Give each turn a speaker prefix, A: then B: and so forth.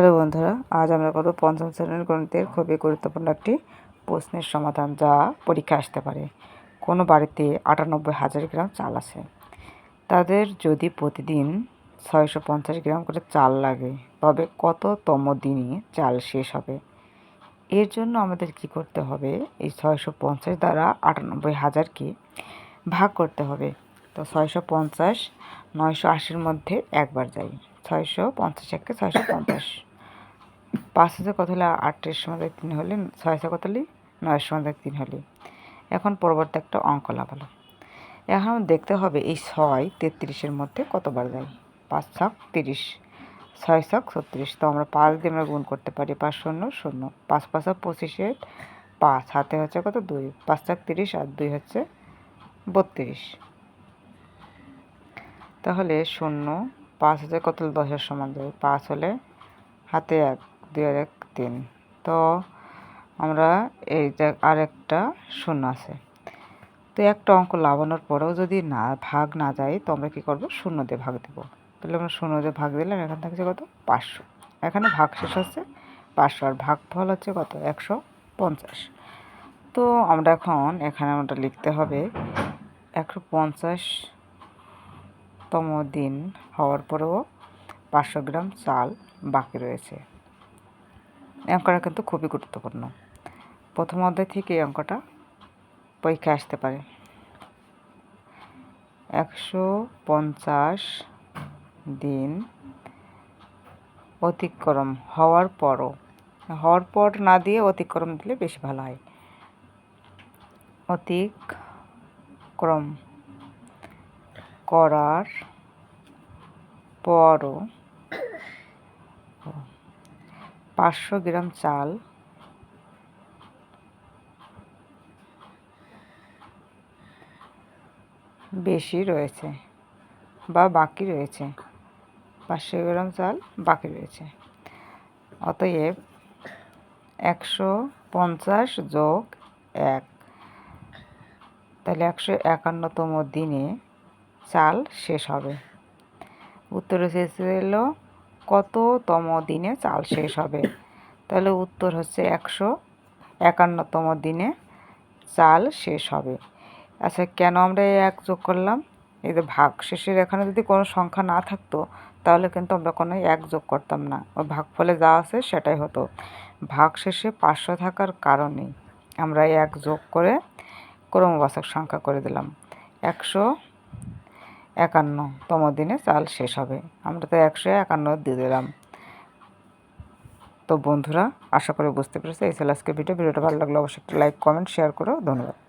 A: Hello বন্ধুরা, আজ আমরা করব পঞ্চম শ্রেণির গণিতের খুবই গুরুত্বপূর্ণ একটি প্রশ্নের সমাধান যা পরীক্ষা আসতে পারে। কোনো বাড়িতে আটানব্বই হাজার গ্রাম চাল আছে। তাদের যদি প্রতিদিন ছয়শো পঞ্চাশ গ্রাম করে চাল লাগে, তবে কততম দিনে চাল শেষ হবে? এর জন্য আমাদের কি করতে হবে? এই ছয়শো পঞ্চাশ দ্বারা আটানব্বই হাজারকে ভাগ করতে হবে। তো ছয়শো পঞ্চাশ, নয়শো আশির মধ্যে একবার যাই। ছয়শো পঞ্চাশ একে ছয়শো পঞ্চাশ। পাঁচ হাজার কত হলে আটত্রিশ মধ্যে তিন হলে ছয় ছয়শো কত হলে নয়শো মধ্যে তিন হলে। এখন পরবর্তী একটা অঙ্ক লাভালো এখন দেখতে হবে এই ছয় তেত্রিশের মধ্যে কতবার যায়? পাঁচ ছক তিরিশ, ছয় ছক ছত্রিশ। তো আমরা পাঁচ দিয়ে আমরা গুণ করতে পারি পাঁচ শূন্য শূন্য। পাঁচ পাঁচ পঁচিশের পাঁচ। হাতে হচ্ছে কত? দুই। পাঁচ ছক তিরিশ আর দুই হচ্ছে বত্রিশ। তাহলে শূন্য, পাঁচ হাজার কত দশের সমান যাবে পাঁচ হলে হাতে এক। দুই আর এক তিন। তো আমরা এই আর একটা শূন্য আছে। তো একটা অঙ্ক লাগানোর পরেও যদি না, ভাগ না যায়, তো আমরা কী করব? শূন্য দিয়ে ভাগ দেবো। তাহলে আমরা শূন্য দিয়ে ভাগ দিলাম, এখান থাকছে কত? পাঁচশো। এখানে ভাগ শেষ হচ্ছে পাঁচশো, আর ভাগ ফল হচ্ছে কত? একশো পঞ্চাশ। তো আমরা এখন এখানে আমরা লিখতে হবে, একশো পঞ্চাশ তম দিন হওয়ার পরেও পাঁচশো গ্রাম চাল বাকি রয়েছে। অঙ্কটা কিন্তু খুবই গুরুত্বপূর্ণ। প্রথম অধ্যায় থেকে এই অঙ্কটা পরীক্ষা আসতে পারে। একশো পঞ্চাশ দিন অতিক্রম হওয়ার পরও, হওয়ার পর না দিয়ে অতিক্রম দিলে বেশি ভালো হয়। অতিক্রম করার পরও পাঁচশো গ্রাম চাল। বেশি রয়েছে বা বাকি রয়েছে। পাঁচশো গ্রাম চাল বাকি রয়েছে। অতএব একশো পঞ্চাশ যোগ এক। তাহলে একশো একান্নতম দিনে চাল শেষ হবে। উত্তর এসেছিল কততম দিনে চাল শেষ হবে? তাহলে উত্তর হচ্ছে একশো একান্নতম দিনে চাল শেষ হবে। আচ্ছা কেন আমরা এই এক যোগ করলাম? এই যে ভাগ শেষের এখানে যদি কোনো সংখ্যা না থাকতো, তাহলে কিন্তু আমরা কোনো এক যোগ করতাম না। ওই ফলে যা আছে সেটাই হতো। ভাগ শেষে পাঁচশো থাকার কারণে আমরা এক যোগ করে ক্রমবাচক সংখ্যা করে দিলাম। একশো একান্নতম দিনে চাল শেষ হবে। আমরা তো একশো একান্ন দিয়ে দিলাম। তো বন্ধুরা, আশা করে বুঝতে পেরেছি। এই ছিল আজকে ভিডিও ভিডিওটা ভালো লাগলে অবশ্যই একটা লাইক কমেন্ট শেয়ার করো। ধন্যবাদ।